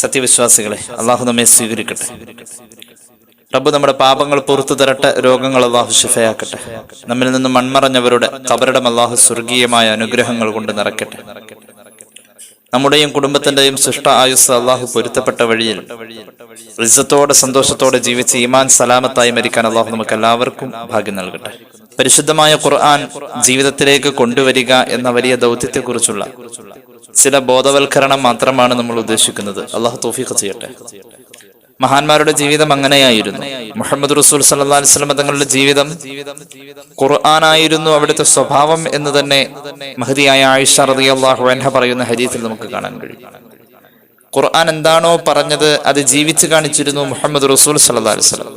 സത്യവിശ്വാസികളെ അള്ളാഹു നമ്മെ സ്വീകരിക്കട്ടെ. റബ്ബ് നമ്മുടെ പാപങ്ങൾ പുറത്തു തരട്ടെ രോഗങ്ങൾ അള്ളാഹു ശിഫയാക്കട്ടെ. നമ്മിൽ നിന്ന് മൺമറഞ്ഞവരുടെ കബരടം അള്ളാഹു സ്വർഗീയമായ അനുഗ്രഹങ്ങൾ കൊണ്ട് നിറക്കട്ടെ നമ്മുടെയും കുടുംബത്തിന്റെയും സൃഷ്ട ആയുസ് അള്ളാഹു പൊരുത്തപ്പെട്ട വഴിയിൽ റിസത്തോടെ സന്തോഷത്തോടെ ജീവിച്ച് ഈമാൻ സലാമത്തായി മരിക്കാൻ അള്ളാഹു നമുക്ക് എല്ലാവർക്കും ഭാഗ്യം നൽകട്ടെ. പരിശുദ്ധമായ ഖുർആൻ ജീവിതത്തിലേക്ക് കൊണ്ടുവരിക എന്ന വലിയ ദൗത്യത്തെക്കുറിച്ചുള്ള ചില ബോധവൽക്കരണം മാത്രമാണ് നമ്മൾ ഉദ്ദേശിക്കുന്നത്. അള്ളാഹു തോഫിഖ് ചെയ്യട്ടെ. മഹാന്മാരുടെ ജീവിതം അങ്ങനെയായിരുന്നു. മുഹമ്മദ് റസൂൽ സല്ലാ അലിസ്ലം തങ്ങളുടെ ജീവിതം ഖുർആനായിരുന്നു അവിടുത്തെ സ്വഭാവം എന്ന് തന്നെ മഹതിയായ ആയിഷ റതി അള്ളാഹു അൻഹ പറയുന്ന ഹരീത്തിൽ നമുക്ക് കാണാൻ കഴിയും. ഖുർആൻ എന്താണോ പറഞ്ഞത് അത് ജീവിച്ചു കാണിച്ചിരുന്നു മുഹമ്മദ് റസൂൽ സല്ലാ അലിസ്ലം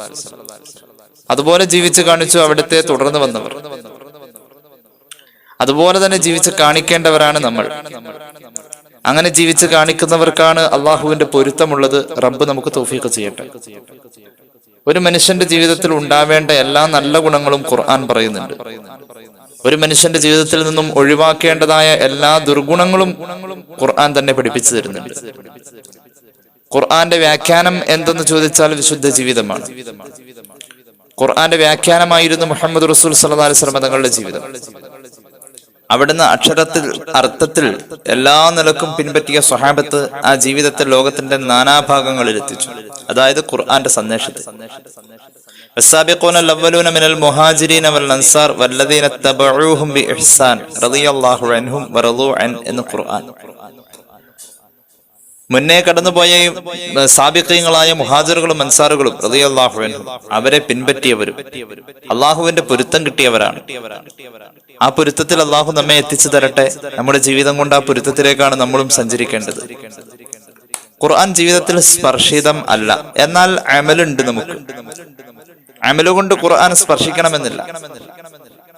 അതുപോലെ ജീവിച്ച് കാണിച്ചു അവിടുത്തെ തുടർന്ന് വന്നവർ. അതുപോലെ തന്നെ ജീവിച്ച് കാണിക്കേണ്ടവരാണ് നമ്മൾ. അങ്ങനെ ജീവിച്ച് കാണിക്കുന്നവർക്കാണ് അള്ളാഹുവിന്റെ പൊരുത്തമുള്ളത്. റബ്ബ് നമുക്ക് തോഫീക്ക് ചെയ്യട്ടെ. ഒരു മനുഷ്യന്റെ ജീവിതത്തിൽ ഉണ്ടാവേണ്ട എല്ലാ നല്ല ഗുണങ്ങളും ഖുർആൻ പറയുന്നുണ്ട്. ഒരു മനുഷ്യന്റെ ജീവിതത്തിൽ നിന്നും ഒഴിവാക്കേണ്ടതായ എല്ലാ ദുർഗുണങ്ങളും ഖുർആൻ തന്നെ പഠിപ്പിച്ചു തരുന്നുണ്ട്. ഖുർആന്റെ വ്യാഖ്യാനം എന്തെന്ന് ചോദിച്ചാൽ വിശുദ്ധ ജീവിതമാണ്. ഖുർആന്റെ വ്യാഖ്യാനമായിരുന്നു മുഹമ്മദ് റസൂൽ സല്ലാ അലിസ്ലം തങ്ങളുടെ ജീവിതം. അവിടുന്ന് അക്ഷരത്തിൽ അർത്ഥത്തിൽ എല്ലാ നിലക്കും പിൻപറ്റിയ സ്വഹാബത്ത് ആ ജീവിതത്തെ ലോകത്തിന്റെ നാനാഭാഗങ്ങളിൽ എത്തിച്ചു. അതായത് ഖുർആന്റെ സന്ദേശത്തിൽ. എന്ന് ഖുർആൻ. മുന്നേ കടന്നുപോയ സാബിക്കയങ്ങളായ മുഹാജറുകളും അൻസാറുകളും അൻഹും. അവരെ പിൻപറ്റിയവരും. അള്ളാഹുവിന്റെ പൊരുത്തം കിട്ടിയവരാണ്. ആ പൊരുത്തത്തിൽ അള്ളാഹു നമ്മെ എത്തിച്ചു തരട്ടെ. നമ്മുടെ ജീവിതം കൊണ്ട് ആ പൊരുത്തത്തിലേക്കാണ് നമ്മളും സഞ്ചരിക്കേണ്ടത്. ഖുർആൻ ജീവിതത്തിൽ സ്പർശിതം അല്ല. എന്നാൽ അമലുണ്ട് നമുക്ക്. അമലുകൊണ്ട് ഖുർആൻ സ്പർശിക്കണമെന്നില്ല.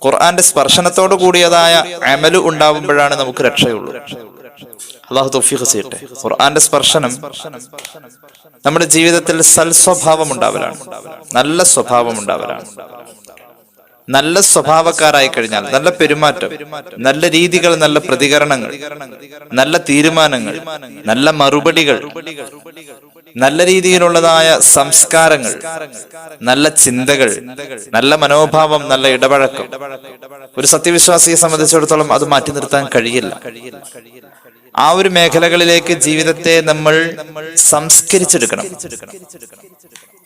ഖുർആന്റെ സ്പർശനത്തോടു കൂടിയതായ അമലു ഉണ്ടാവുമ്പോഴാണ് നമുക്ക് രക്ഷയുള്ളൂ. അള്ളാഹു തൗഫീഖ് ചെയ്യട്ടെ. ഖുർആന്റെ സ്പർശനം നമ്മുടെ ജീവിതത്തിൽ സൽസ്വഭാവം ഉണ്ടാവലാണ്. നല്ല സ്വഭാവം ഉണ്ടാവലാണ്. നല്ല സ്വഭാവക്കാരായി കഴിഞ്ഞാൽ നല്ല പെരുമാറ്റം നല്ല രീതികൾ നല്ല പ്രതികരണങ്ങൾ നല്ല തീരുമാനങ്ങൾ നല്ല മറുപടികൾ നല്ല രീതിയിലുള്ളതായ സംസ്കാരങ്ങൾ നല്ല ചിന്തകൾ നല്ല മനോഭാവം നല്ല ഇടപഴക്കം. ഒരു സത്യവിശ്വാസിയെ സംബന്ധിച്ചിടത്തോളം അത് മാറ്റി നിർത്താൻ കഴിയില്ല. ആ ഒരു മേഖലകളിലേക്ക് ജീവിതത്തെ നമ്മൾ സംസ്കരിച്ചെടുക്കണം.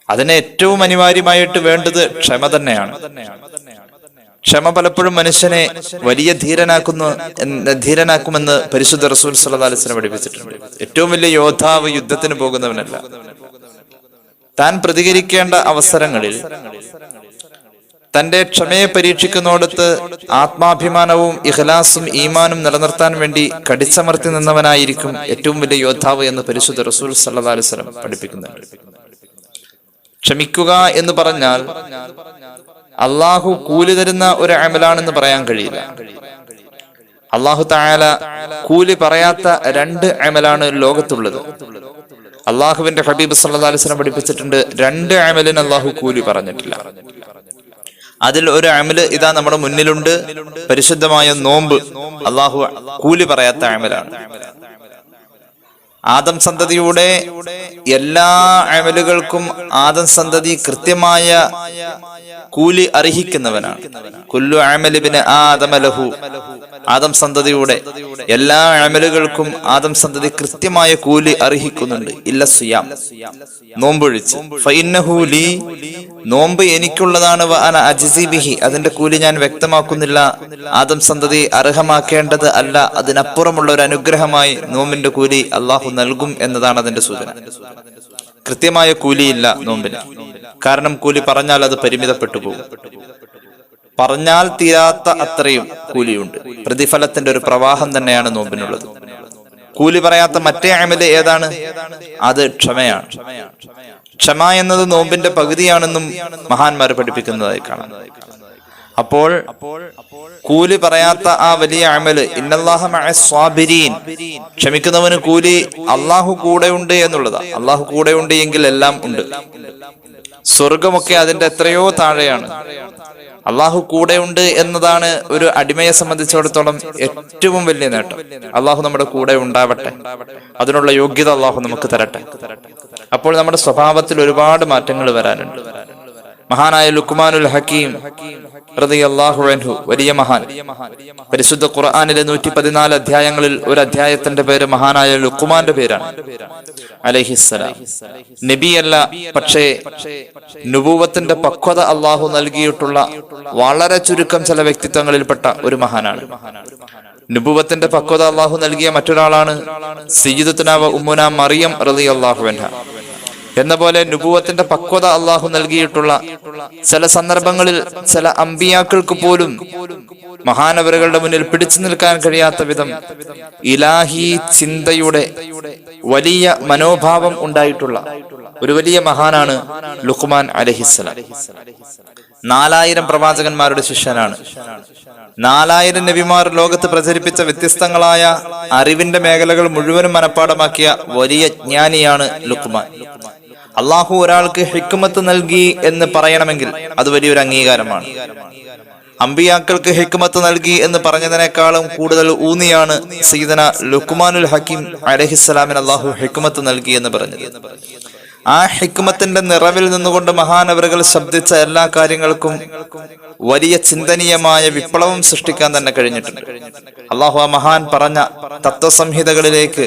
അതിന് ഏറ്റവും അനിവാര്യമായിട്ട് വേണ്ടത് ക്ഷമ തന്നെയാണ്. ക്ഷമ പലപ്പോഴും മനുഷ്യനെ വലിയ ധീരനാക്കുന്നു ധീരനാക്കുമെന്ന് പരിശുദ്ധ റസൂൽ സല്ലാ അലിസ്ലം പഠിപ്പിച്ചിട്ടുണ്ട്. ഏറ്റവും വലിയ യോദ്ധാവ് യുദ്ധത്തിന് പോകുന്നവനല്ല. താൻ പ്രതികരിക്കേണ്ട അവസരങ്ങളിൽ തന്റെ ക്ഷമയെ പരീക്ഷിക്കുന്നിടത്ത് ആത്മാഭിമാനവും ഇഖലാസും ഈമാനും നിലനിർത്താൻ വേണ്ടി കടിച്ചമർത്തി നിന്നവനായിരിക്കും ഏറ്റവും വലിയ യോദ്ധാവ് എന്ന് പരിശുദ്ധ റസൂൽ സല്ലാ അലുസ്ലം പഠിപ്പിക്കുന്നുണ്ട്. ക്ഷമിക്കുക എന്ന് പറഞ്ഞാൽ അള്ളാഹു കൂലി തരുന്ന ഒരു അമലാണെന്ന് പറയാൻ കഴിയില്ല. അള്ളാഹു തായാല കൂലി പറയാത്ത രണ്ട് അമലാണ് ലോകത്തുള്ളത്. അള്ളാഹുവിന്റെ ഹബീബ് സല്ലാ അലുസ്ലം പഠിപ്പിച്ചിട്ടുണ്ട് രണ്ട് അമലിന് അള്ളാഹു കൂലി പറഞ്ഞിട്ടില്ല. അതിൽ ഒരു അമൽ ഇതാ നമ്മുടെ മുന്നിലുണ്ട്. പരിശുദ്ധമായ നോമ്പ് അള്ളാഹു കൂലി പറയാത്ത അമലാണ്. ആദം സന്തതിയുടെ എല്ലാ അമലുകൾക്കും ആദം സന്തതി കൃത്യമായ കൂലി അർഹിക്കുന്നവനാണ്. കുല്ലു അമലിബിന് ആദമലഹു ആദം സന്തതിയുടെ എല്ലാ അമലുകൾക്കും ആദം സന്തതി കൃത്യമായ കൂലി അർഹിക്കുന്നുണ്ട്. ഇല്ല സുയാം. നോമ്പൊഴിച്ച്. നോമ്പ് എനിക്കുള്ളതാണ് അജിസിബിഹി അതിന്റെ കൂലി ഞാൻ വ്യക്തമാക്കുന്നില്ല. ആദം സന്തതി അർഹമാക്കേണ്ടത് അല്ല. അതിനപ്പുറമുള്ള ഒരു അനുഗ്രഹമായി നോമ്പിന്റെ കൂലി അള്ളാഹു നൽകും എന്നതാണ് അതിന്റെ സൂചന. കൃത്യമായ കൂലിയില്ല നോമ്പിന്. കാരണം കൂലി പറഞ്ഞാൽ അത് പരിമിതപ്പെട്ടു പോകും. പറഞ്ഞാൽ തീരാത്ത അത്രയും കൂലിയുണ്ട്. പ്രതിഫലത്തിന്റെ ഒരു പ്രവാഹം തന്നെയാണ് നോമ്പിനുള്ളത്. കൂലി പറയാത്ത മറ്റേ അമൽ ഏതാണ്? അത് ക്ഷമയാണ്. ക്ഷമ എന്നത് നോമ്പിന്റെ പകുതിയാണെന്നും മഹാന്മാർ പഠിപ്പിക്കുന്നതായി കാണാം. അപ്പോൾ കൂലി പറയാത്ത ആ വലിയ അമൽ ഇന്നല്ലാഹ മഅ ക്ഷമിക്കുന്നവന് കൂലി അള്ളാഹു കൂടെയുണ്ട് എന്നുള്ളതാ. അള്ളാഹു കൂടെ ഉണ്ട് എങ്കിൽ എല്ലാം ഉണ്ട്. സ്വർഗമൊക്കെ അതിന്റെ എത്രയോ താഴെയാണ്. അള്ളാഹു കൂടെയുണ്ട് എന്നതാണ് ഒരു അടിമയെ സംബന്ധിച്ചിടത്തോളം ഏറ്റവും വലിയ നേട്ടം. അള്ളാഹു നമ്മുടെ കൂടെ ഉണ്ടാവട്ടെ. അതിനുള്ള യോഗ്യത അള്ളാഹു നമുക്ക് തരട്ടെ. അപ്പോൾ നമ്മുടെ സ്വഭാവത്തിൽ ഒരുപാട് മാറ്റങ്ങൾ വരാനുണ്ട്. മഹാനായ ലുക്മാനുൽ ഹക്കീം അൻഹു വലിയ മഹാൻ. പരിശുദ്ധ ഖുർആാനിലെ നൂറ്റി പതിനാല് അധ്യായങ്ങളിൽ ഒരു അധ്യായത്തിന്റെ പേര് മഹാനായ ലുക്മാന്റെ പേരാണ്. നബിയല്ല പക്ഷേ നുബൂവത്തിന്റെ പക്വത അള്ളാഹു നൽകിയിട്ടുള്ള വളരെ ചുരുക്കം ചില വ്യക്തിത്വങ്ങളിൽപ്പെട്ട ഒരു മഹാനാണ്. നുപൂവത്തിന്റെ പക്വത അള്ളാഹു നൽകിയ മറ്റൊരാളാണ് സയ്യിദത്തുനാവ ഉമ്മുന മറിയം റതി അള്ളാഹു അൻഹ. എന്ന പോലെ നുപൂവത്തിന്റെ പക്വത അള്ളാഹു നൽകിയിട്ടുള്ള ചില സന്ദർഭങ്ങളിൽ ചില അമ്പിയാക്കൾക്ക് പോലും മഹാനവരുകളുടെ മുന്നിൽ പിടിച്ചു നിൽക്കാൻ കഴിയാത്ത വിധം ഇലാഹി ചിന്തയുടെ വലിയ മനോഭാവം ഉണ്ടായിട്ടുള്ള ഒരു വലിയ മഹാനാണ് ലുഖ്മാൻ അലഹിസ്സലാം. നാലായിരം പ്രവാചകന്മാരുടെ ശിഷ്യനാണ്. നാലായിരം നബിമാർ ലോകത്ത് പ്രചരിപ്പിച്ച വ്യത്യസ്തങ്ങളായ അറിവിന്റെ മേഖലകൾ മുഴുവനും മനഃപ്പാടമാക്കിയ വലിയ ജ്ഞാനിയാണ് ലുക്മാൻ അള്ളാഹു ഒരാൾക്ക് ഹിക്കുമത്ത് നൽകി എന്ന് പറയണമെങ്കിൽ അത് വലിയൊരു അംഗീകാരമാണ്. അമ്പിയാക്കൾക്ക് ഹിക്കുമത്ത് നൽകി എന്ന് പറഞ്ഞതിനേക്കാളും കൂടുതൽ ഊന്നിയാണ് സീതന ലുക്മാനുൽ ഹക്കീം അലഹിസ്സലാമിന് അള്ളാഹു ഹിക്കുമത്ത് നൽകി എന്ന് പറഞ്ഞത്. ആ ഹിക്മത്തിന്റെ നിറവിൽ നിന്നുകൊണ്ട് മഹാനവറുകൾ ശബ്ദിച്ച എല്ലാ കാര്യങ്ങൾക്കും വലിയ ചിന്തനീയമായ വിപ്ലവം സൃഷ്ടിക്കാൻ തന്നെ കഴിഞ്ഞിട്ടുണ്ട്. അള്ളാഹു ആ മഹാൻ പറഞ്ഞ തത്വസംഹിതകളിലേക്ക്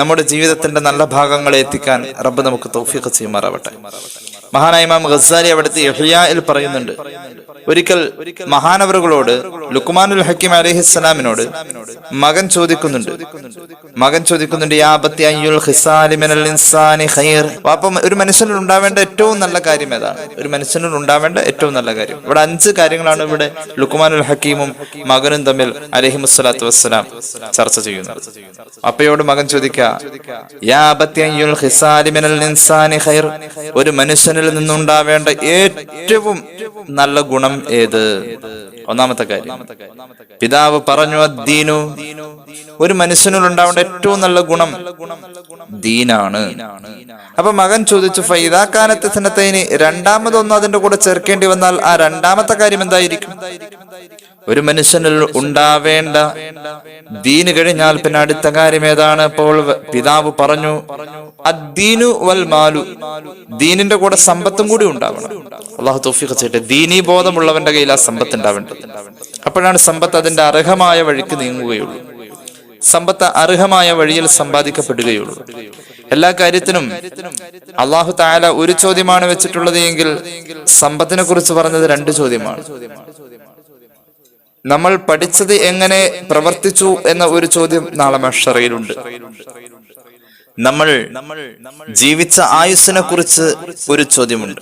നമ്മുടെ ജീവിതത്തിന്റെ നല്ല ഭാഗങ്ങൾ എത്തിക്കാൻ റബ്ബ് നമുക്ക് തൗഫീഖ് ചെയ്യുമാറാവട്ടെ. മഹാനായ ഇമാം ഗസാലി അവിടുത്തെ യഹിയായിൽ പറയുന്നുണ്ട് ഒരിക്കൽ മഹാനവറുകളോട് ലുക്മാനുൽ ഹക്കീം അലഹിസ്സലാമിനോട് മകൻ ചോദിക്കുന്നുണ്ട് മകൻ ചോദിക്കുന്നുണ്ട് യാ അയ്യുൽ മിനൽ ഇൻസാനി ഖൈർ? അപ്പം ഒരു മനുഷ്യനിൽ ഉണ്ടാവേണ്ട ഏറ്റവും നല്ല കാര്യം ഏതാണ്? ഒരു മനുഷ്യനിൽ ഉണ്ടാവേണ്ട ഏറ്റവും നല്ല കാര്യം. ഇവിടെ അഞ്ച് കാര്യങ്ങളാണ് ഇവിടെ ലുക്കുമാനുൽ ഹക്കീമും മകനും തമ്മിൽ അലഹി സ്വലാത്തു വസ്സലാം ചർച്ച ചെയ്യുന്നത്. അപ്പയോട് മകൻ ചോദിക്ക ഒരു മനുഷ്യനിൽ നിന്നുണ്ടാവേണ്ട ഏറ്റവും നല്ല ഗുണം ഏത്? ഒന്നാമത്തെ കാര്യം പിതാവ് പറഞ്ഞു അദ്ദീനു. ഒരു മനുഷ്യനിൽ ഉണ്ടാവേണ്ട ഏറ്റവും നല്ല ഗുണം ദീനാണ്. അപ്പൊ മകൻ ചോദിച്ചു ഫൈദാക്കാനത്തെ സിനത്തൈന് രണ്ടാമതൊന്നും അതിന്റെ കൂടെ ചേർക്കേണ്ടി വന്നാൽ ആ രണ്ടാമത്തെ കാര്യം എന്തായിരിക്കും? ഒരു മനുഷ്യനിൽ ഉണ്ടാവേണ്ട ദീന് കഴിഞ്ഞാൽ പിന്നെ അടുത്ത കാര്യം ഏതാണ്? ഇപ്പോൾ പിതാവ് പറഞ്ഞു അദ്ദീനു വൽ മാലു ദീനിന്റെ കൂടെ സമ്പത്തും കൂടി ഉണ്ടാവണം. അള്ളാഹു തോഫിഖ് ചെയ്യട്ടെ ദീനീ ബോധമുള്ളവന്റെ കയ്യിൽ ആ സമ്പത്ത് ഉണ്ടാവേണ്ടത് അപ്പോഴാണ് സമ്പത്ത് അതിന്റെ അർഹമായ വഴിക്ക് നീങ്ങുകയുള്ളൂ. സമ്പത്ത് അർഹമായ വഴിയിൽ സമ്പാദിക്കപ്പെടുകയുള്ളൂ. എല്ലാ കാര്യത്തിനും അള്ളാഹു താല ഒരു ചോദ്യമാണ് വെച്ചിട്ടുള്ളത് എങ്കിൽ സമ്പത്തിനെ കുറിച്ച് പറഞ്ഞത് രണ്ട് ചോദ്യമാണ്. നമ്മൾ പഠിച്ചത് എങ്ങനെ പ്രവർത്തിച്ചു എന്ന ഒരു ചോദ്യം നാളെ മഷറയിലുണ്ട്. നമ്മൾ ജീവിച്ച ആയുസ്സിനെ കുറിച്ച് ഒരു ചോദ്യമുണ്ട്.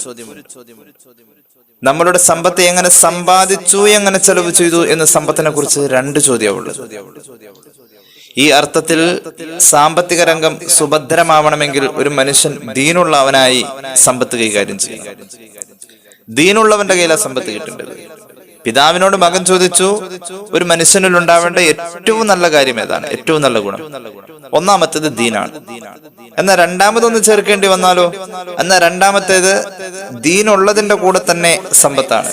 നമ്മളുടെ സമ്പത്ത് എങ്ങനെ സമ്പാദിച്ചു എങ്ങനെ ചെലവ് ചെയ്തു എന്ന സമ്പത്തിനെ കുറിച്ച് രണ്ട് ചോദ്യമുള്ളത് ഈ അർത്ഥത്തിൽ സാമ്പത്തിക രംഗം സുഭദ്രമാവണമെങ്കിൽ ഒരു മനുഷ്യൻ ദീനുള്ളവനായി സമ്പത്ത് കൈകാര്യം ചെയ്യണം. ദീനുള്ളവന്റെ കയ്യിലാണ് സമ്പത്ത് കിട്ടേണ്ടത്. പിതാവിനോട് മകൻ ചോദിച്ചു ഒരു മനുഷ്യനിൽ ഉണ്ടാവേണ്ട ഏറ്റവും നല്ല കാര്യം ഏതാണ്? ഏറ്റവും നല്ല ഗുണം? ഒന്നാമത്തേത് ദീനാണ്. എന്നാൽ രണ്ടാമതൊന്ന് ചേർക്കേണ്ടി വന്നാലോ? എന്നാൽ രണ്ടാമത്തേത് ദീനുള്ളതിന്റെ കൂടെ തന്നെ സമ്പത്താണ്.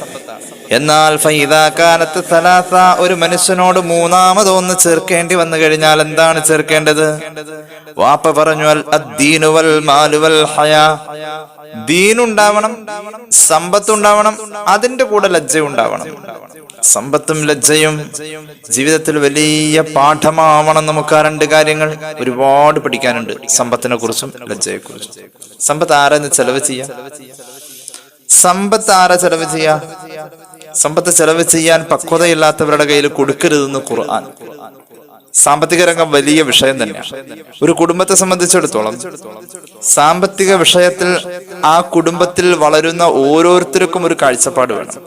എന്നാൽ ഫൈദാക്കാനത്ത് സലാസ ഒരു മനുഷ്യനോട് മൂന്നാമതൊന്ന് ചേർക്കേണ്ടി വന്നു കഴിഞ്ഞാൽ എന്താണ് ചേർക്കേണ്ടത്? വാപ്പ പറഞ്ഞു അൽ മാലുവൽ വൽ മാലു വൽ ഹയാ. ദീനുണ്ടാവണം സമ്പത്തുണ്ടാവണം അതിന്റെ കൂടെ ലജ്ജ ഉണ്ടാവണം സമ്പത്തും ലജ്ജയും ജീവിതത്തിൽ വലിയ പാഠമാവണം നമുക്ക് ആ രണ്ട് കാര്യങ്ങൾ. ഒരുപാട് പഠിക്കാനുണ്ട് സമ്പത്തിനെ കുറിച്ചും ലജ്ജയെ കുറിച്ചും സമ്പത്ത് ആരെന്ന് ചെലവ് ചെയ്യാം? സമ്പത്ത് ആരാ ചെലവ് ചെയ്യാ? സമ്പത്ത് ചെലവ് ചെയ്യാൻ പക്വതയില്ലാത്തവരുടെ കയ്യിൽ കൊടുക്കരുതെന്ന് ഖുർആൻ. സാമ്പത്തിക രംഗം വലിയ വിഷയം തന്നെയാണ്. ഒരു കുടുംബത്തെ സംബന്ധിച്ചിടത്തോളം സാമ്പത്തിക വിഷയത്തിൽ ആ കുടുംബത്തിൽ വളരുന്ന ഓരോരുത്തർക്കും ഒരു കാഴ്ചപ്പാട് വേണം.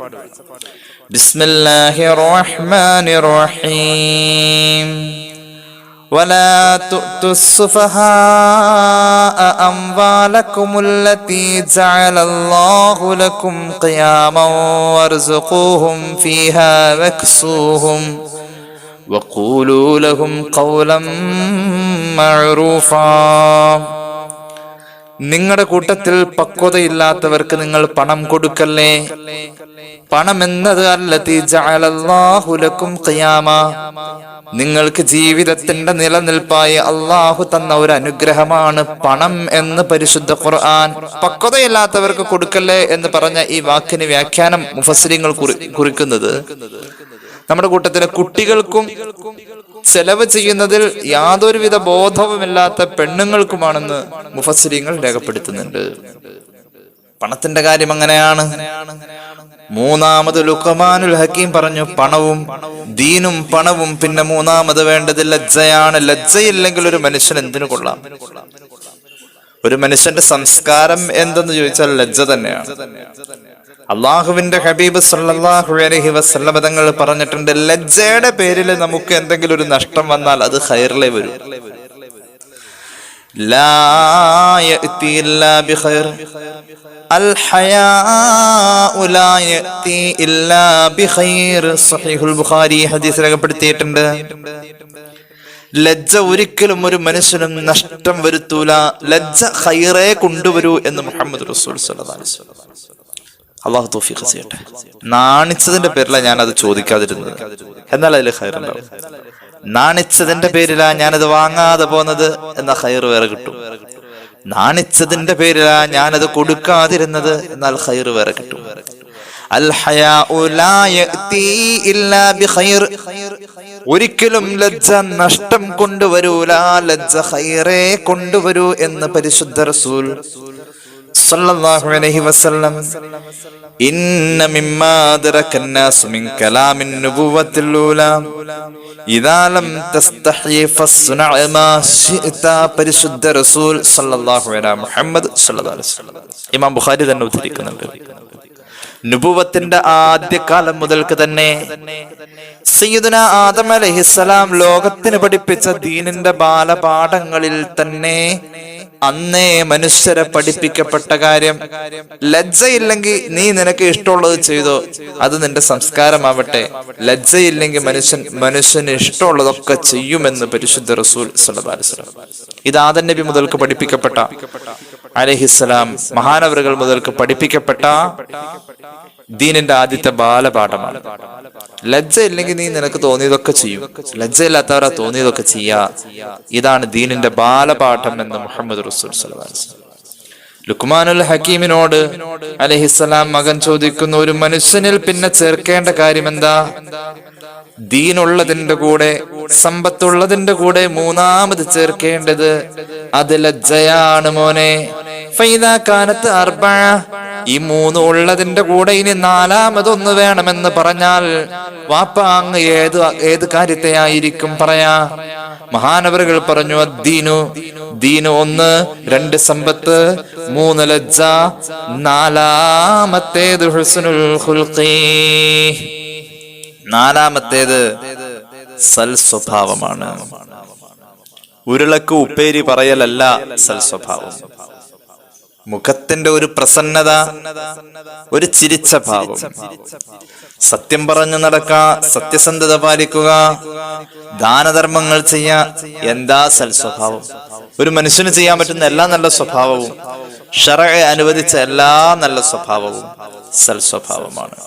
റഹീം. ولا تؤتوا السفهاء أموالكم التي جعل الله لكم قياما وارزقوهم فيها واكسوهم وقولوا لهم قولا معروفا നിങ്ങളുടെ കൂട്ടത്തിൽ പക്വതയില്ലാത്തവർക്ക് നിങ്ങൾ പണം കൊടുക്കല്ലേ പണം എന്നത് അല്ലത്തി ജഅലല്ലാഹുലക്കും ഖിയാമ. നിങ്ങൾക്ക് ജീവിതത്തിന്റെ നിലനിൽപ്പായി അള്ളാഹു തന്ന ഒരു അനുഗ്രഹമാണ് പണം എന്ന് പരിശുദ്ധ ഖുർആൻ. പക്വതയില്ലാത്തവർക്ക് കൊടുക്കല്ലേ എന്ന് പറഞ്ഞ ഈ വാക്കിന് വ്യാഖ്യാനം മുഫസ്ലിങ്ങൾ കുറിക്കുന്നത്. നമ്മുടെ കൂട്ടത്തിലെ കുട്ടികൾക്കും ചെലവ് ചെയ്യുന്നതിൽ യാതൊരുവിധ ബോധവുമില്ലാത്ത പെണ്ണുങ്ങൾക്കുമാണെന്ന് മുഫസ്ലിങ്ങൾ രേഖപ്പെടുത്തുന്നുണ്ട്. പണത്തിന്റെ കാര്യം അങ്ങനെയാണ്. മൂന്നാമത് ലുഖമാനുൽ ഹക്കീം പറഞ്ഞു പണവും ദീനും പണവും പിന്നെ മൂന്നാമത് വേണ്ടത് ലജ്ജയാണ്. ലജ്ജയില്ലെങ്കിൽ ഒരു മനുഷ്യൻ എന്തിനു കൊള്ളാം? ഒരു മനുഷ്യന്റെ സംസ്കാരം എന്തെന്ന് ചോദിച്ചാൽ ലജ്ജ തന്നെയാണ്. അള്ളാഹുവിന്റെ ഹബീബ് സല്ലാഹു അലഹി വസല്ലം തങ്ങൾ പറഞ്ഞിട്ടുണ്ട് ലജ്ജയുടെ പേരിൽ നമുക്ക് എന്തെങ്കിലും ഒരു നഷ്ടം വന്നാൽ അത് ഹൈറിലെ വരും. ലാ يأتي إلا بخير الحياء لا يأتي إلا بخير صحيح البخاري حديث രേഖപ്പെടുത്തിയിട്ടുണ്ട്. ലജ്ജ ഒരിക്കലും ഒരു മനുഷ്യനും നഷ്ടം വരുത്തൂല. ലജ്ജ ഹൈറേ കൊണ്ടുവരൂ എന്ന് മുഹമ്മദ് റസൂൽ സല്ലല്ലാഹു അലൈഹി വസല്ലം അള്ളാഹു തോഫിക്ക് ചെയ്യട്ടെ. നാണിച്ചതിന്റെ പേരിലാണ് ഞാൻ അത് ചോദിക്കാതിരുന്നത്. എന്നാൽ അതിൽ ഹൈറുണ്ടാവും നാണിച്ചതിന്റെ പേരിലാ ഞാനത് വാങ്ങാതെ പോന്നത് എന്ന ഹൈർ വേറെ കിട്ടും. നാണിച്ചതിന്റെ പേരിലാ ഞാനത് കൊടുക്കാതിരുന്നത് എന്നാൽ ഹൈർ വേറെ കിട്ടും. ഒരിക്കലും ലജ്ജ നഷ്ടം കൊണ്ടുവരൂല ലജ്ജ ഹൈറേ കൊണ്ടുവരൂ എന്ന് പരിശുദ്ധ റസൂൽ സല്ലല്ലാഹു അലൈഹി വസല്ലം. ഇന്ന മിമ്മാ മിൻ മാ പരിശുദ്ധ റസൂൽ സല്ലല്ലാഹു അലൈഹി മുഹമ്മദ് സല്ലല്ലാഹു അലൈഹി വസല്ലം. ഇമാം ബുഖാരി തന്നെ ഉദ്ധരിക്കുന്നുണ്ട്. ആദ്യകാലം മുതൽക്ക് തന്നെ ആദം അലഹിസലാം ലോകത്തിന് പഠിപ്പിച്ച ദീനിന്റെ ബാലപാഠങ്ങളിൽ തന്നെ അന്നേ മനുഷ്യരെ പഠിപ്പിക്കപ്പെട്ട കാര്യം ലജ്ജയില്ലെങ്കിൽ നീ നിനക്ക് ഇഷ്ടമുള്ളത് ചെയ്തോ? അത് നിന്റെ സംസ്കാരമാവട്ടെ. ലജ്ജയില്ലെങ്കിൽ മനുഷ്യൻ മനുഷ്യന് ഇഷ്ടമുള്ളതൊക്കെ ചെയ്യുമെന്ന് പരിശുദ്ധ റസൂൽ ഇത് ആദൻ നബി മുതൽക്ക് പഠിപ്പിക്കപ്പെട്ട അലഹിസ്സലാം മഹാനവറുകൾ മുതൽക്ക് പഠിപ്പിക്കപ്പെട്ട ദീനിന്റെ ആദ്യത്തെ ബാലപാഠമാണ്. ലജ്ജ ഇല്ലെങ്കിൽ നീ നിനക്ക് തോന്നിയതൊക്കെ ചെയ്യും. ലജ്ജയില്ലാത്തവരാ തോന്നിയതൊക്കെ ചെയ്യാ. ഇതാണ് ദീനിന്റെ ബാലപാഠം എന്ന് മുഹമ്മദ് റസൂൽ. ലുക്മാനുൽ ഹക്കീമിനോട് അലഹിസ്സലാം മകൻ ചോദിക്കുന്ന ഒരു മനുഷ്യനിൽ പിന്നെ ചേർക്കേണ്ട കാര്യം എന്താ? ദീനുള്ളതിന്റെ കൂടെ സമ്പത്തുള്ളതിന്റെ കൂടെ മൂന്നാമത് ചേർക്കേണ്ടത് അത് ലജ്ജയാണ് മോനെ. ഫൈദാക്കാനത്ത് അർബ ഈ മൂന്ന് ഉള്ളതിന്റെ കൂടെ ഇനി നാലാമതൊന്ന് വേണമെന്ന് പറഞ്ഞാൽ വാപ്പ അങ്ങ് ഏത് ഏത് കാര്യത്തെ ആയിരിക്കും പറയാ? മഹാനവറുകൾ പറഞ്ഞു അദ്ദീനു ദീനു ഒന്ന് രണ്ട് സമ്പത്ത് മൂന്ന് ലജ്ജ നാലാമത്തേത് ഹുസനുൽ ഖുൽഖീ. നാലാമത്തേത് സൽ സ്വഭാവമാണ്. ഉരുളക്ക് ഉപ്പേരി പറയലല്ല സൽ സ്വഭാവം. മുഖത്തിന്റെ ഒരു പ്രസന്നത ഒരു ചിരിച്ച ഭാവം. സത്യം പറഞ്ഞു നടക്കുക സത്യസന്ധത പാലിക്കുക ദാനധർമ്മങ്ങൾ ചെയ്യാ എന്താ സൽ സ്വഭാവം? ഒരു മനുഷ്യന് ചെയ്യാൻ പറ്റുന്ന എല്ലാ നല്ല സ്വഭാവവും ഷറയെ അനുവദിച്ച എല്ലാ നല്ല സ്വഭാവവും സൽ സ്വഭാവമാണ്.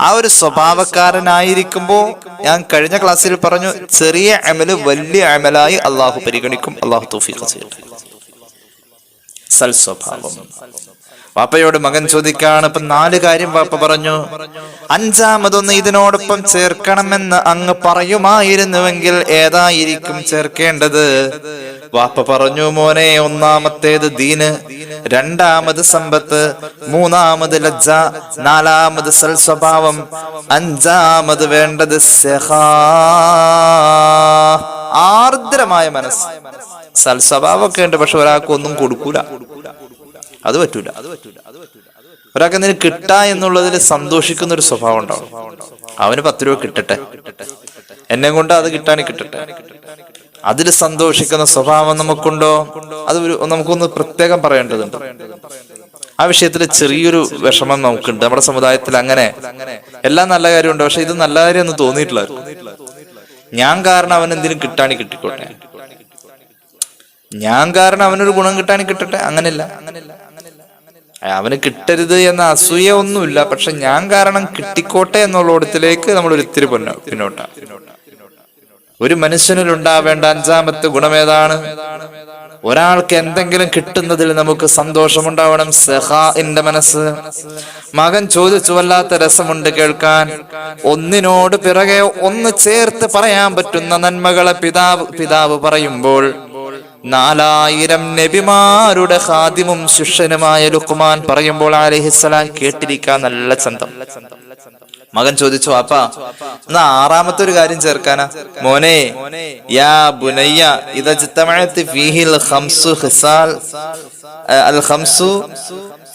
ആ ഒരു സ്വഭാവക്കാരനായിരിക്കുമ്പോ ഞാൻ കഴിഞ്ഞ ക്ലാസ്സിൽ പറഞ്ഞു ചെറിയ അമൽ വലിയ അമലായി അള്ളാഹു പരിഗണിക്കും. അള്ളാഹു തൗഫീഖ് ചെയ്യട്ടെ സൽ സ്വഭാവം പാപ്പയോട് മകൻ ചോദിക്കാണ് ഇപ്പൊ നാല് കാര്യം വാപ്പ പറഞ്ഞു. അഞ്ചാമതൊന്ന് ഇതിനോടൊപ്പം ചേർക്കണമെന്ന് അങ്ങ് പറയുമായിരുന്നുവെങ്കിൽ ഏതായിരിക്കും ചേർക്കേണ്ടത്? വാപ്പ പറഞ്ഞു മോനെ ഒന്നാമത്തേത് ദീന് രണ്ടാമത് സമ്പത്ത് മൂന്നാമത് ലജ്ജ നാലാമത് സൽ സ്വഭാവം അഞ്ചാമത് വേണ്ടത് ആർദ്രമായ മനസ്സ്. സൽസ്വഭാവമൊക്കെ ഉണ്ട് പക്ഷെ ഒരാൾക്ക് ഒന്നും കൊടുക്കൂല. അത് പറ്റൂല. ഒരാൾക്ക് എന്തിനു കിട്ടാ എന്നുള്ളതിൽ സന്തോഷിക്കുന്ന ഒരു സ്വഭാവം ഉണ്ടാവും. അവന് പത്ത് രൂപ കിട്ടട്ടെ. എന്നെ കൊണ്ട് അത് കിട്ടാൻ കിട്ടട്ടെ. അതിൽ സന്തോഷിക്കുന്ന സ്വഭാവം നമുക്കുണ്ടോ? അത് നമുക്കൊന്ന് പ്രത്യേകം പറയേണ്ടതുണ്ട്. ആ വിഷയത്തിൽ ചെറിയൊരു വിഷമം നമുക്കുണ്ട്. നമ്മുടെ സമുദായത്തിൽ അങ്ങനെ. എല്ലാം നല്ല കാര്യമുണ്ട്. പക്ഷെ ഇത് നല്ല കാര്യമൊന്നും തോന്നിയിട്ടില്ല ഞാൻ കാരണം അവൻ എന്തിനും കിട്ടാണി കിട്ടിക്കോട്ടെ. ഞാൻ കാരണം അവനൊരു ഗുണം കിട്ടാണി കിട്ടട്ടെ. അങ്ങനെയല്ല അങ്ങനെയല്ല. അവന് കിട്ടരുത് എന്ന അസൂയ ഒന്നുമില്ല പക്ഷെ ഞാൻ കാരണം കിട്ടിക്കോട്ടെ എന്നുള്ള ഓടത്തിലേക്ക് നമ്മൾ ഒരിത്തിരി പൊന്ന പിന്നോട്ട. ഒരു മനുഷ്യനിൽ ഉണ്ടാവേണ്ട അഞ്ചാമത്തെ ഗുണമേതാണ് ഒരാൾക്ക് എന്തെങ്കിലും കിട്ടുന്നതിൽ നമുക്ക് സന്തോഷമുണ്ടാവണം സഹാഇന്റെ മനസ്സ്. മകൻ ചോദിച്ചു വല്ലാത്ത രസമുണ്ട് കേൾക്കാൻ. ഒന്നിനോട് പിറകെ ഒന്ന് ചേർത്ത് പറയാൻ പറ്റുന്ന നന്മകളെ പിതാവ് പിതാവ് പറയുമ്പോൾ നാലായിരം നബിമാരുടെ ഹാദിമും ശിഷ്യനുമായ ലുക്കുമാൻ പറയുമ്പോൾ അലഹിസ്സലാം കേട്ടിരിക്കാൻ നല്ല ചന്തം. മകൻ ചോദിച്ചു അപ്പ എന്നാ ആറാമത്തെ ഒരു കാര്യം ചേർക്കാനാ? മോനെ യാ ബുനയ്യ ഇതജ്തമഅത്ത് ഫീഹിൽ ഖംസു ഖിസാൽ അൽ ഖംസു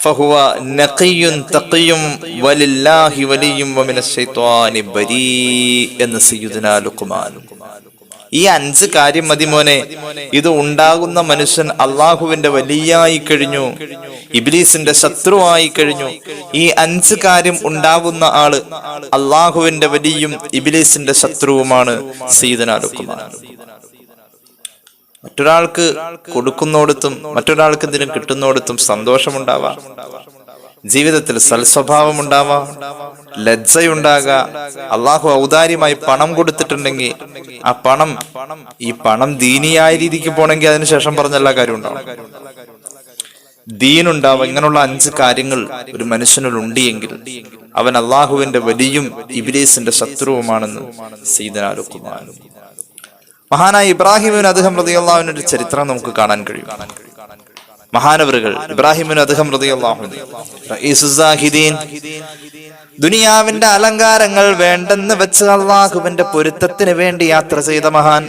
ഫഹുവ നഖിയുൻ തഖിയും വലില്ലാഹി വലിയും വമിനശ് ശൈത്വാനി ബരീ എന്ന് സയ്യിദുനാ ലുഖ്മാൻ. ഈ അഞ്ച് കാര്യം മതി മോനെ. ഇത് ഉണ്ടാകുന്ന മനുഷ്യൻ അള്ളാഹുവിന്റെ വലിയായി കഴിഞ്ഞു. ഇബ്ലീസിന്റെ ശത്രുവായി കഴിഞ്ഞു. ഈ അഞ്ച് കാര്യം ഉണ്ടാകുന്ന ആൾ അള്ളാഹുവിന്റെ വലിയും ഇബ്ലീസിന്റെ ശത്രുവുമാണ് സീതനാലുക്കുമാർ മറ്റൊരാൾക്ക് കൊടുക്കുന്നോടത്തും മറ്റൊരാൾക്ക് എന്തിനും കിട്ടുന്നോടത്തും സന്തോഷമുണ്ടാവാം. ജീവിതത്തിൽ സൽസ്വഭാവം ഉണ്ടാവാം ലജ്ജയുണ്ടാകാം. അള്ളാഹു ഔദാര്യമായി പണം കൊടുത്തിട്ടുണ്ടെങ്കിൽ ആ പണം ഈ പണം ദീനിയായ രീതിക്ക് പോണെങ്കിൽ അതിനുശേഷം പറഞ്ഞ എല്ലാ കാര്യവും ഉണ്ടാവും. ദീനുണ്ടാവും. ഇങ്ങനെയുള്ള അഞ്ച് കാര്യങ്ങൾ ഒരു മനുഷ്യനിൽ ഉണ്ടിയെങ്കിൽ അവൻ അള്ളാഹുവിന്റെ വലിയും ഇബിലീസിന്റെ ശത്രുവുമാണെന്ന് സീതനാലുക്കുമാനും മഹാനായ ഇബ്രാഹിമിന് അദ്ദേഹം പ്രതികളാവിനൊരു ചരിത്രം നമുക്ക് കാണാൻ കഴിയും. മഹാനവറുകൾ. ഇബ്രാഹിമിന് അദ്ദേഹം ഹൃദയല്ലാഹുദീൻ ദുനിയാവിന്റെ അലങ്കാരങ്ങൾ വേണ്ടെന്ന് വെച്ച് അള്ളാഹുവിന്റെ പൊരുത്തത്തിന് വേണ്ടി യാത്ര ചെയ്ത മഹാൻ.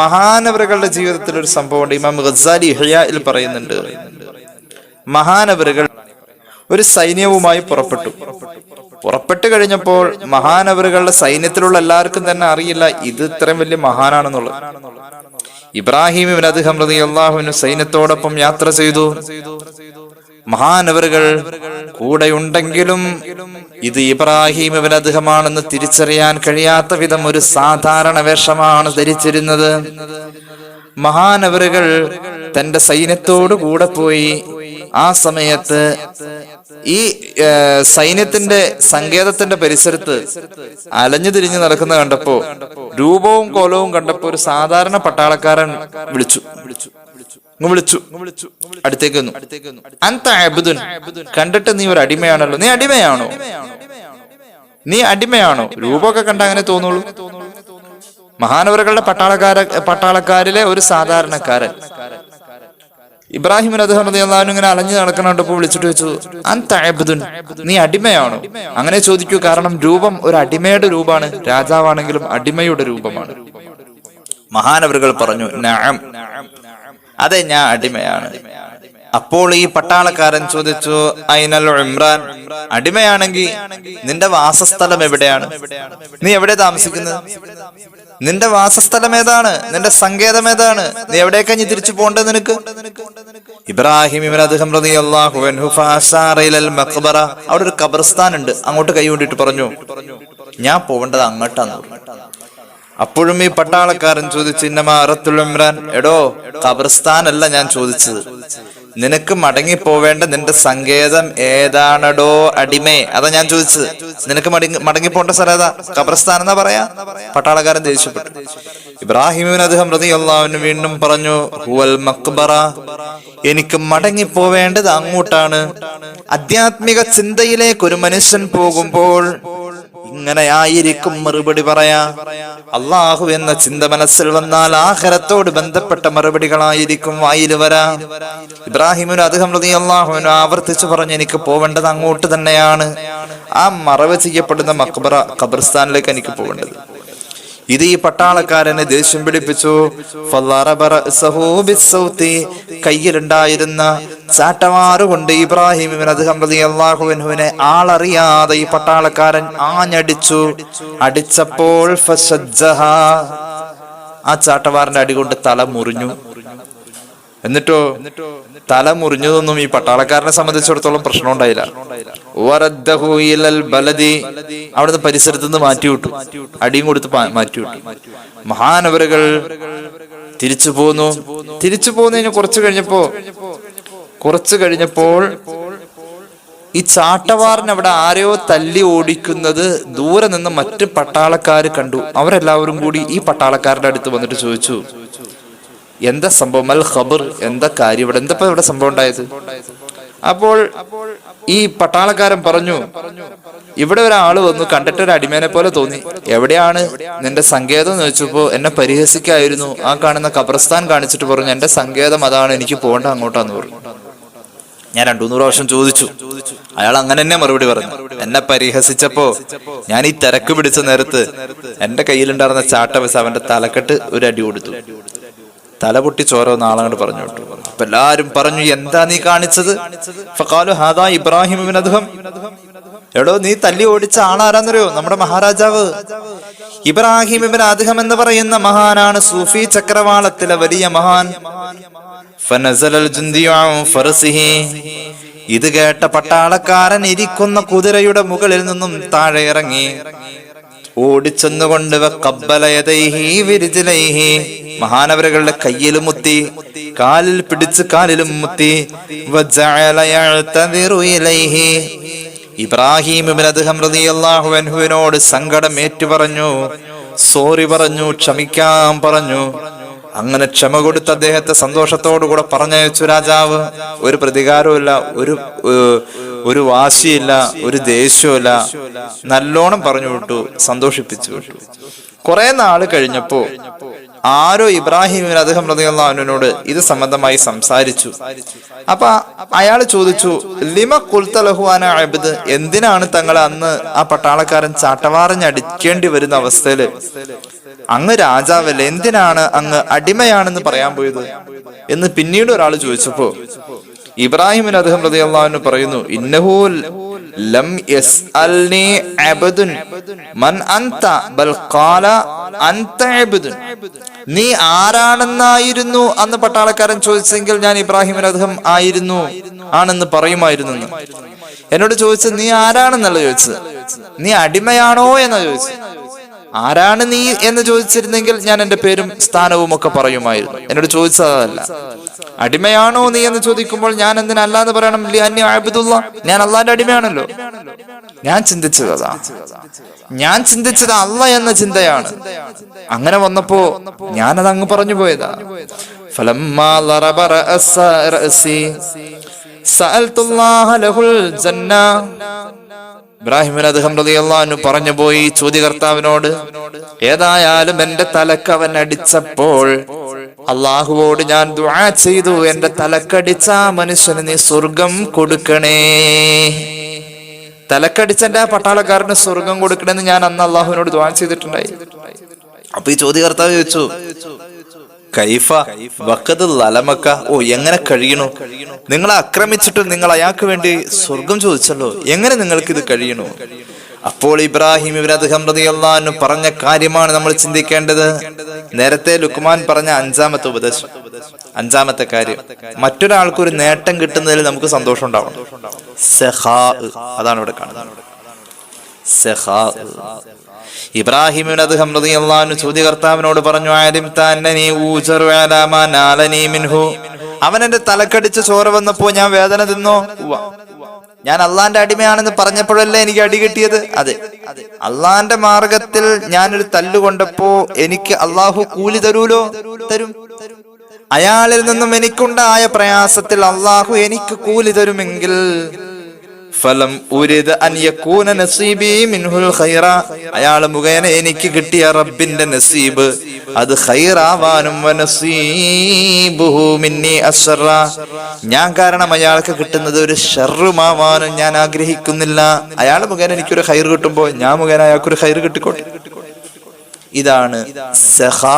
മഹാനവറുകളുടെ ജീവിതത്തിൽ ഒരു സംഭവമുണ്ട്. ഇമാം ഗസാലി ഹയായിൽ പറയുന്നുണ്ട്. മഹാനവറുകൾ ഒരു സൈന്യവുമായി പുറപ്പെട്ടു. പുറപ്പെട്ടു കഴിഞ്ഞപ്പോൾ മഹാനവറുകളുടെ സൈന്യത്തിലുള്ള എല്ലാവർക്കും തന്നെ അറിയില്ല ഇത് ഇത്രയും വലിയ മഹാനാണെന്നുള്ളത്. ഇബ്രാഹിം അദ്ദേഹം അദ്ഹം അള്ളാഹുവിന് സൈന്യത്തോടൊപ്പം യാത്ര ചെയ്തു. മഹാനവറുകൾ കൂടെയുണ്ടെങ്കിലും ഇത് ഇബ്രാഹിം ഇബ്ൻ അദ്ഹമാണെന്ന് തിരിച്ചറിയാൻ കഴിയാത്ത വിധം ഒരു സാധാരണ വേഷമാണ് ധരിച്ചിരുന്നത്. മഹാനവറുകൾ തന്റെ സൈന്യത്തോടു കൂടെ പോയി ആ സമയത്ത് ഈ സൈന്യത്തിന്റെ സങ്കേതത്തിന്റെ പരിസരത്ത് അലഞ്ഞു തിരിഞ്ഞു നടക്കുന്ന കണ്ടപ്പോ രൂപവും കോലവും കണ്ടപ്പോ ഒരു സാധാരണ പട്ടാളക്കാരൻ വിളിച്ചു. ഇങ്ങ് വിളിച്ചു. അടുത്തേക്ക് വന്നു. കണ്ടിട്ട് നീ ഒരു അടിമയാണല്ലോ. നീ അടിമയാണോ? നീ അടിമയാണോ? രൂപമൊക്കെ കണ്ട അങ്ങനെ തോന്നുള്ളൂ. മഹാനവറുകളുടെ പട്ടാളക്കാര പട്ടാളക്കാരിലെ ഒരു സാധാരണക്കാരൻ. ഇബ്രാഹിം അദ്ദേഹം റളിയല്ലാഹു ഇങ്ങനെ അലഞ്ഞു നടക്കണപ്പോ വിളിച്ചിട്ട് വെച്ചു അബ്ദുൻ നീ അടിമയാണോ? അങ്ങനെ ചോദിക്കൂ കാരണം രൂപം ഒരു അടിമയുടെ രൂപമാണ് രാജാവാണെങ്കിലും അടിമയുടെ രൂപമാണ്. മഹാനവറുകൾ പറഞ്ഞു അതെ ഞാൻ അടിമയാണ്. അപ്പോൾ ഈ പട്ടാളക്കാരൻ ചോദിച്ചു ഐനൽ ഇമ്രാൻ അടിമയാണെങ്കിൽ നിന്റെ വാസസ്ഥലം എവിടെയാണ്? നീ എവിടെ താമസിക്കുന്നത്? നിന്റെ വാസസ്ഥലം ഏതാണ്? നിന്റെ സങ്കേതം ഏതാണ്? നീ എവിടേക്കാ നീ തിരിച്ചു പോണ്ടേ നിനക്ക്? ഇബ്രാഹിം അവിടെ ഒരു കബർസ്ഥാൻ ഉണ്ട് അങ്ങോട്ട് കൈ കൊണ്ടിട്ട് പറഞ്ഞു ഞാൻ പോവേണ്ടത് അങ്ങോട്ടാന്ന് അപ്പോഴും ഈ പട്ടാളക്കാരൻ ചോദിച്ചു ഇന്നമാ അറത്തുൽ ഇമ്രാൻ എടോ കബർസ്ഥാനല്ല ഞാൻ ചോദിച്ചത്. നിനക്ക് മടങ്ങി പോവേണ്ട നിന്റെ സങ്കേതം ഏതാണടോ അടിമേ? അതാ ഞാൻ ചോദിച്ചത്. നിനക്ക് മടങ്ങി മടങ്ങി പോകേണ്ട സ്ഥലം ഏതാ? ഖബർസ്ഥാൻ എന്നാ പറയാ? പട്ടാളക്കാരൻ ദേഷ്യപ്പെട്ടു. ഇബ്രാഹിമിന് അദ്ദേഹം റളിയല്ലാഹുവിന് വീണ്ടും പറഞ്ഞു ഹുവൽ മക്ബറ. എനിക്ക് മടങ്ങി പോവേണ്ടത് അങ്ങോട്ടാണ്. ആധ്യാത്മിക ചിന്തയിലേക്ക് ഒരു മനുഷ്യൻ പോകുമ്പോൾ ഇങ്ങനെയായിരിക്കും മറുപടി പറയാ. അള്ളാഹു എന്ന ചിന്ത മനസ്സിൽ വന്നാൽ ആഹരത്തോട് ബന്ധപ്പെട്ട മറുപടികളായിരിക്കും വായിൽ വരാ. ഇബ്രാഹിമിന് അദ്ദേഹം അള്ളാഹുവിന് ആവർത്തിച്ചു പറഞ്ഞു എനിക്ക് പോവേണ്ടത് അങ്ങോട്ട് തന്നെയാണ്. ആ മറവ് ചെയ്യപ്പെടുന്ന മക്ബറ ഖബർസ്ഥാനിലേക്ക് എനിക്ക് പോവേണ്ടത്. ഇത് ഈ പട്ടാളക്കാരനെ ദേഷ്യം പിടിപ്പിച്ചു. കയ്യിലുണ്ടായിരുന്ന ചാട്ടമാറുകൊണ്ട് ഇബ്രാഹിം ഇബ്നു അദ്ഹം റളിയല്ലാഹു അൻഹുവിനെ ആളറിയാതെ ഈ പട്ടാളക്കാരൻ ആഞ്ഞടിച്ചു. അടിച്ചപ്പോൾ ആ ചാട്ടവാറിന്റെ അടികൊണ്ട് തല മുറിഞ്ഞു. എന്നിട്ടോ തല മുറിഞ്ഞതൊന്നും ഈ പട്ടാളക്കാരനെ സംബന്ധിച്ചിടത്തോളം പ്രശ്നം ഉണ്ടായില്ല. ബലദി. അവിടുന്ന് പരിസരത്ത് നിന്ന് മാറ്റി വിട്ടു. അടിയും കൊടുത്ത് മാറ്റിവിട്ടു മാറ്റി വിട്ടു. മഹാനവരുകൾ തിരിച്ചു പോന്നു. തിരിച്ചു പോകുന്നതിന് കുറച്ച് കഴിഞ്ഞപ്പോ കുറച്ച് കഴിഞ്ഞപ്പോൾ ഈ ചാട്ടവാറിന് അവിടെ ആരെയോ തല്ലി ഓടിക്കുന്നത് ദൂരെ നിന്ന് മറ്റ് പട്ടാളക്കാർ കണ്ടു. അവരെല്ലാവരും കൂടി ഈ പട്ടാളക്കാരുടെ അടുത്ത് വന്നിട്ട് ചോദിച്ചു എന്താ സംഭവം? അൽ ഖബർ. എന്താ കാര്യം ഇവിടെ? എന്താ ഇവിടെ സംഭവം ഉണ്ടായത്? അപ്പോൾ ഈ പട്ടാളക്കാരൻ പറഞ്ഞു ഇവിടെ ഒരാൾ വന്നു കണ്ടിട്ട് ഒരു അടിമേനെ പോലെ തോന്നി. എവിടെയാണ് നിന്റെ സങ്കേതം? എന്ന് ചോദിച്ചപ്പോ എന്നെ പരിഹസിക്കായിരുന്നു. ആ കാണുന്ന ഖബർസ്ഥാൻ കാണിച്ചിട്ട് പറഞ്ഞു എന്റെ സങ്കേതം അതാണ്. എനിക്ക് പോകേണ്ട അങ്ങോട്ടാന്ന് പറഞ്ഞു. ഞാൻ രണ്ടു മൂന്ന് പ്രാവശ്യം ചോദിച്ചു. അയാൾ അങ്ങനെ തന്നെ മറുപടി പറഞ്ഞു. എന്നെ പരിഹസിച്ചപ്പോ ഞാൻ ഈ തിരക്ക് പിടിച്ച നേരത്ത് എന്റെ കയ്യിലുണ്ടായിരുന്ന ചാട്ട അവന്റെ തലക്കെട്ട് ഒരു അടി കൊടുത്തു. തല പൊട്ടി ചോര ഒന്ന് ആളങ്ങോട്ട് പറഞ്ഞു വിട്ടു അപ്പൊ എല്ലാരും പറഞ്ഞു എന്താ നീ കാണിച്ചത്? ഹാദാ ഇബ്രാഹിം അദ്ഹം. എടോ നീ തല്ലി ഓടിച്ച ആളാരാന്നറിയോ? നമ്മുടെ മഹാരാജാവ്. ഇബ്രാഹിം ഇബ്നു അദ്ദേഹം എന്ന് പറയുന്ന മഹാനാണ് സൂഫി ചക്രവാളത്തിലെ വലിയ മഹാൻ. ഇത് കേട്ട പട്ടാളക്കാരൻ ഇരിക്കുന്ന കുതിരയുടെ മുകളിൽ നിന്നും താഴെ ഇറങ്ങി. ഓടിച്ചെന്നുകൊണ്ട് മഹാനവരകളുടെ കയ്യിൽ മുത്തി കാലിൽ പിടിച്ച് കാലിലും മുത്തി. ഇബ്രാഹിം അൻഹുവിനോട് സങ്കടം ഏറ്റുപറഞ്ഞു സോറി പറഞ്ഞു ക്ഷമിക്കാൻ പറഞ്ഞു. അങ്ങനെ ക്ഷമ കൊടുത്ത് അദ്ദേഹത്തെ സന്തോഷത്തോടുകൂടെ പറഞ്ഞയച്ചു രാജാവ് ഒരു പ്രതികാരവുമില്ല ഒരു ഒരു വാശിയില്ല ഒരു ദേഷ്യമില്ല നല്ലോണം പറഞ്ഞു വിട്ടു സന്തോഷിപ്പിച്ചു വിട്ടു. കുറെ നാൾ കഴിഞ്ഞപ്പോ ആരോ ഇബ്രാഹിമിന് അദ്ദേഹം പ്രതികളോട് ഇത് സംബന്ധമായി സംസാരിച്ചു. അപ്പൊ അയാൾ ചോദിച്ചു ലിമ കുൽത്തലഹുവാന അബിദ്? എന്തിനാണ് തങ്ങൾ അന്ന് ആ പട്ടാളക്കാരൻ ചാട്ടവാറഞ്ഞടിക്കേണ്ടി വരുന്ന അവസ്ഥയിൽ? അങ്ങ് രാജാവല്ല? എന്തിനാണ് അങ്ങ് അടിമയാണെന്ന് പറയാൻ പോയത്? എന്ന് പിന്നീട് ഒരാൾ ചോദിച്ചപ്പോ ഇബ്രാഹിമിന് അദ്ദേഹം പ്രതികളാവിന് പറയുന്നു ഇന്നഹു ലം യസ്അൽനി അബദുൻ മൻ ബൽ നീ ആരാണെന്നായിരുന്നു? അന്ന് പട്ടാളക്കാരൻ ചോദിച്ചെങ്കിൽ ഞാൻ ഇബ്രാഹിമിൻ അദ്ദേഹം ആയിരുന്നു ആണെന്ന് പറയുമായിരുന്നു എന്ന്. എന്നോട് ചോദിച്ചത് നീ ആരാണെന്നല്ല ചോദിച്ചത്? നീ അടിമയാണോ? എന്നാ ചോദിച്ചത്. ആരാണ് നീ എന്ന് ചോദിച്ചിരുന്നെങ്കിൽ ഞാൻ എന്റെ പേരും സ്ഥാനവും ഒക്കെ പറയുമായിരുന്നു. എന്നോട് ചോദിച്ചതല്ല അടിമയാണോ നീ എന്ന് ചോദിക്കുമ്പോൾ ഞാൻ എന്തിനല്ല എന്ന് പറയണം? അന്യ ആബിദുള്ള ഞാൻ അള്ളാന്റെ അടിമയാണല്ലോ. ഞാൻ ചിന്തിച്ചത് ഞാൻ ചിന്തിച്ചത് അല്ല എന്ന ചിന്തയാണ്. അങ്ങനെ വന്നപ്പോ ഞാനത് അങ്ങ് പറഞ്ഞു പോയതാ. ഫലം ലഹുൽ ജന്ന. ഇബ്രാഹിം അദ്ദേഹം റളിയല്ലാഹു പറഞ്ഞു പോയി ചോദ്യകർത്താവിനോട് ഏതായാലും എന്റെ തലക്ക് അവൻ അടിച്ചപ്പോൾ അള്ളാഹുവോട് ഞാൻ ദുആ ചെയ്തു. എന്റെ തലക്കടിച്ച മനുഷ്യന് നീ സ്വർഗം കൊടുക്കണേ. തലക്കടിച്ച എന്റെ പട്ടാളക്കാരന് സ്വർഗം കൊടുക്കണമെന്ന് ഞാൻ അന്ന് അള്ളാഹുവിനോട് ദുആ ചെയ്തിട്ടുണ്ടായി. അപ്പൊ ഈ ചോദ്യകർത്താവ് ചോദിച്ചു കൈഫ വക്കത് ഓ എങ്ങനെ കഴിയണു നിങ്ങളെ ആക്രമിച്ചിട്ട് നിങ്ങൾ അയാൾക്ക് വേണ്ടി സ്വർഗം ചോദിച്ചല്ലോ എങ്ങനെ നിങ്ങൾക്ക് ഇത് കഴിയണു അപ്പോൾ ഇബ്രാഹിം ഇവർ അദ്ദേഹം പറഞ്ഞ കാര്യമാണ് നമ്മൾ ചിന്തിക്കേണ്ടത്. നേരത്തെ ലുക്മാൻ പറഞ്ഞ അഞ്ചാമത്തെ ഉപദേശം അഞ്ചാമത്തെ കാര്യം മറ്റൊരാൾക്ക് ഒരു നേട്ടം കിട്ടുന്നതിൽ നമുക്ക് സന്തോഷം ഉണ്ടാവണം. അതാണ് ഇവിടെ കാണുന്നത്. സെഹാ ഇബ്രാഹിമിന് അദ്ദേഹം റളിയല്ലാഹു ചോദ്യകർത്താവിനോട് പറഞ്ഞു ആദിം തന്നനി ഊജറു അലാ മാ നാലനി മിൻഹു. അവൻ എന്റെ തലക്കടിച്ച് ചോര വന്നപ്പോ ഞാൻ വേദന തിന്നോ. ഞാൻ അള്ളാന്റെ അടിമയാണെന്ന് പറഞ്ഞപ്പോഴല്ലേ എനിക്ക് അടി കിട്ടിയത്? അതെ. അള്ളാന്റെ മാർഗത്തിൽ ഞാനൊരു തല്ലുകൊണ്ടപ്പോ എനിക്ക് അള്ളാഹു കൂലി തരൂലോ? തരും. അയാളിൽ നിന്നും എനിക്കുണ്ടായ പ്രയാസത്തിൽ അള്ളാഹു എനിക്ക് കൂലി തരുമെങ്കിൽ ഫലം ഉരിത് അൻ യകൂന നസീബി മിൻഹുൽ ഖൈറ. അയാൾ മുഖേന എനിക്ക് കിട്ടിയ റബ്ബിന്റെ നസീബ്. അത് ഖൈറാവാനും മിന്നി അസറ ഞാൻ കാരണം അയാൾക്ക് കിട്ടുന്നത് ഒരു ഷർറുമാവാനും ഞാൻ ആഗ്രഹിക്കുന്നില്ല. അയാൾ മുഖേന എനിക്കൊരു ഖൈർ കിട്ടുമ്പോൾ ഞാൻ മുഖേന അയാൾക്കൊരു ഖൈർ കിട്ടിക്കോട്ടെ? ഇതാണ് സഹാ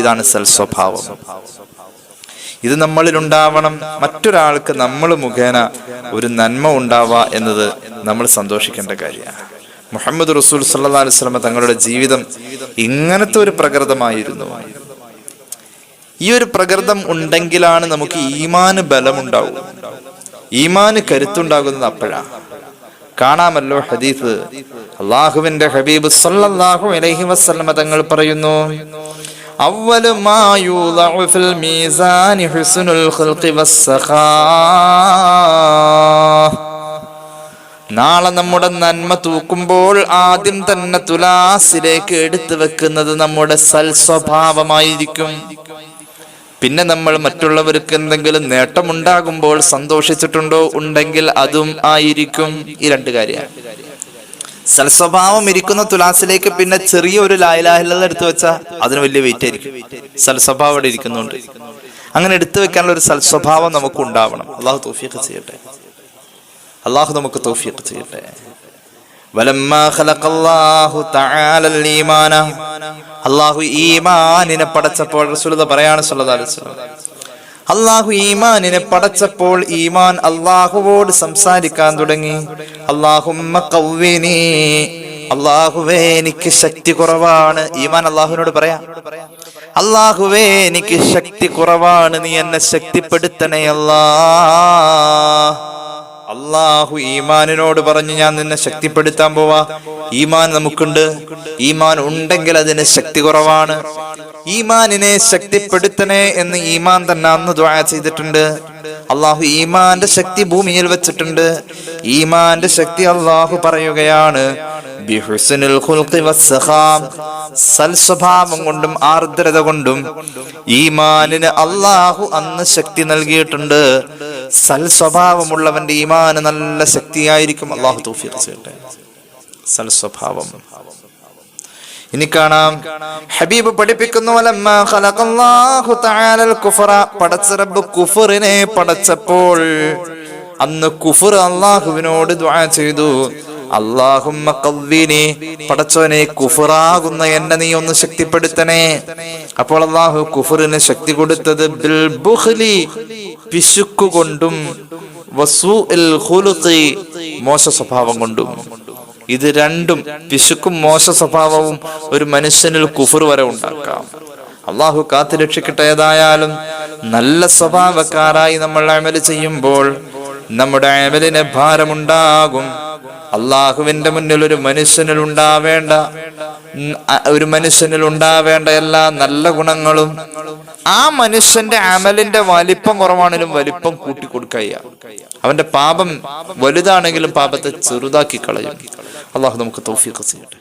ഇതാണ് സൽസ്വഭാവം. ഇത് നമ്മളിലുണ്ടാവണം. മറ്റൊരാൾക്ക് നമ്മൾ മുഖേന ഒരു നന്മ ഉണ്ടാവുക എന്നത് നമ്മൾ സന്തോഷിക്കേണ്ട കാര്യമാണ്. മുഹമ്മദ് റസൂൽ സല്ലാ അലുസ്ലമ തങ്ങളുടെ ജീവിതം ഇങ്ങനത്തെ ഒരു പ്രകൃതമായിരുന്നു. ഈ ഒരു പ്രകൃതം ഉണ്ടെങ്കിലാണ് നമുക്ക് ഈമാന് ബലമുണ്ടാവും. ഈമാന് കരുത്തുണ്ടാകുന്നത് അപ്പോഴാണ്. കാണാമല്ലോ ഹദീഫ് അള്ളാഹുവിന്റെ ഹബീബ് സല്ലാഹു അലഹി വസ്ലമ തങ്ങൾ പറയുന്നു നാളെ നമ്മുടെ നന്മ തൂക്കുമ്പോൾ ആദ്യം തന്നെ തുലാസിലേക്ക് എടുത്തു വെക്കുന്നത് നമ്മുടെ സൽസ്വഭാവമായിരിക്കും. പിന്നെ നമ്മൾ മറ്റുള്ളവർക്ക് എന്തെങ്കിലും നേട്ടമുണ്ടാകുമ്പോൾ സന്തോഷിച്ചിട്ടുണ്ടോ? ഉണ്ടെങ്കിൽ അതും ആയിരിക്കും. ഈ രണ്ട് കാര്യമാണ് സൽസ്വഭാവം ഇരിക്കുന്ന തുലാസിലേക്ക് പിന്നെ ചെറിയ ഒരു ലായലാഹിലത എടുത്തു വെച്ചാൽ അതിന് വലിയ വെയിറ്റ് ആയിരിക്കും. സൽസ്വഭാവം ഇവിടെ ഇരിക്കുന്നുണ്ട്. അങ്ങനെ എടുത്തു വെക്കാനുള്ള ഒരു സൽസ്വഭാവം നമുക്ക് ഉണ്ടാവണം അള്ളാഹു തോഫിയൊക്കെ ചെയ്യട്ടെ. അള്ളാഹു നമുക്ക് തോഫിയൊക്കെ ചെയ്യട്ടെ. അള്ളാഹു ഈമാനിനെ പടച്ചപ്പോൾ പറയാണ് സല്ലല്ലാഹു അലൈഹി വസല്ലം. അള്ളാഹു ഈമാനിനെ പടച്ചപ്പോൾ ഈമാൻ അള്ളാഹുവോട് സംസാരിക്കാൻ തുടങ്ങി. അള്ളാഹുമ്മ കവ്വിനി. അള്ളാഹുവേ എനിക്ക് ശക്തി കുറവാണ്. ഈമാൻ അള്ളാഹുവിനോട് പറയാം. അള്ളാഹുവേ എനിക്ക് ശക്തി കുറവാണ്. നീ എന്നെ ശക്തിപ്പെടുത്തണേ അല്ലാ. അള്ളാഹു ഈമാനിനോട് പറഞ്ഞു ഞാൻ നിന്നെ ശക്തിപ്പെടുത്താൻ പോവാ. ഈമാൻ നമുക്കുണ്ട്. ഈമാൻ ഉണ്ടെങ്കിൽ അതിന് ശക്തി കുറവാണ്. ഈമാനിനെ ശക്തിപ്പെടുത്തണേ എന്ന് ഈമാൻ തന്നെ അന്ന് ദ്വാ ചെയ്തിട്ടുണ്ട്. അള്ളാഹു ഈമാന്റെ ശക്തി ഭൂമിയിൽ വെച്ചിട്ടുണ്ട്. ഈമാന്റെ ശക്തി അള്ളാഹു പറയുകയാണ്. സൽസ്വഭാവം കൊണ്ടും ആർദ്രത കൊണ്ടും ഈമാനിന് അള്ളാഹു അന്ന് ശക്തി നൽകിയിട്ടുണ്ട്. സൽസ്വഭാവമുള്ളവന്റെ ഈമാന് നല്ല ശക്തിയായിരിക്കും. അള്ളാഹു തൗഫീഖ് ചെയ്യട്ടെ. സൽസ്വഭാവം ഇനി കാണാം. ഹബീബ് പഠിപ്പിക്കുന്നു വലമ്മാ ഖലഖല്ലാഹു തആലൽ കുഫറ. പടച്ച റബ്ബ് കുഫറിനെ പടച്ചപ്പോൾ അന്ന് കുഫർ അള്ളാഹുവിനോട് ചെയ്തു. അള്ളാഹുമ്മ പടച്ചോനെ കുഫറാകുന്ന എന്നെ നീ ഒന്ന് ശക്തിപ്പെടുത്തണേ. അപ്പോൾ അള്ളാഹു കുഫറിന് ശക്തി കൊടുത്തത് ബിൽ ബുഹ്ലി പിശുക്കുകൊണ്ടും മോശ സ്വഭാവം കൊണ്ടും. ഇത് രണ്ടും പിശുക്കും മോശ സ്വഭാവവും ഒരു മനുഷ്യനിൽ കുഫർ വരെ ഉണ്ടാക്കാം. അള്ളാഹു കാത്തു രക്ഷിക്കട്ടെ ഏതായാലും. നല്ല സ്വഭാവക്കാരായി നമ്മൾ അമൽ ചെയ്യുമ്പോൾ നമ്മുടെ അമലിന് ഭാരമുണ്ടാകും. അള്ളാഹുവിന്റെ മുന്നിൽ ഒരു മനുഷ്യനിൽ ഉണ്ടാവേണ്ട ഒരു മനുഷ്യനിൽ ഉണ്ടാവേണ്ട എല്ലാ നല്ല ഗുണങ്ങളും ആ മനുഷ്യന്റെ അമലിന്റെ വലിപ്പം കുറവാണെങ്കിലും വലിപ്പം കൂട്ടിക്കൊടുക്കുക അവന്റെ പാപം വലുതാണെങ്കിലും പാപത്തെ ചെറുതാക്കി കളയും. അള്ളാഹു നമുക്ക് തോഫിയൊക്കെ ചെയ്യട്ടെ.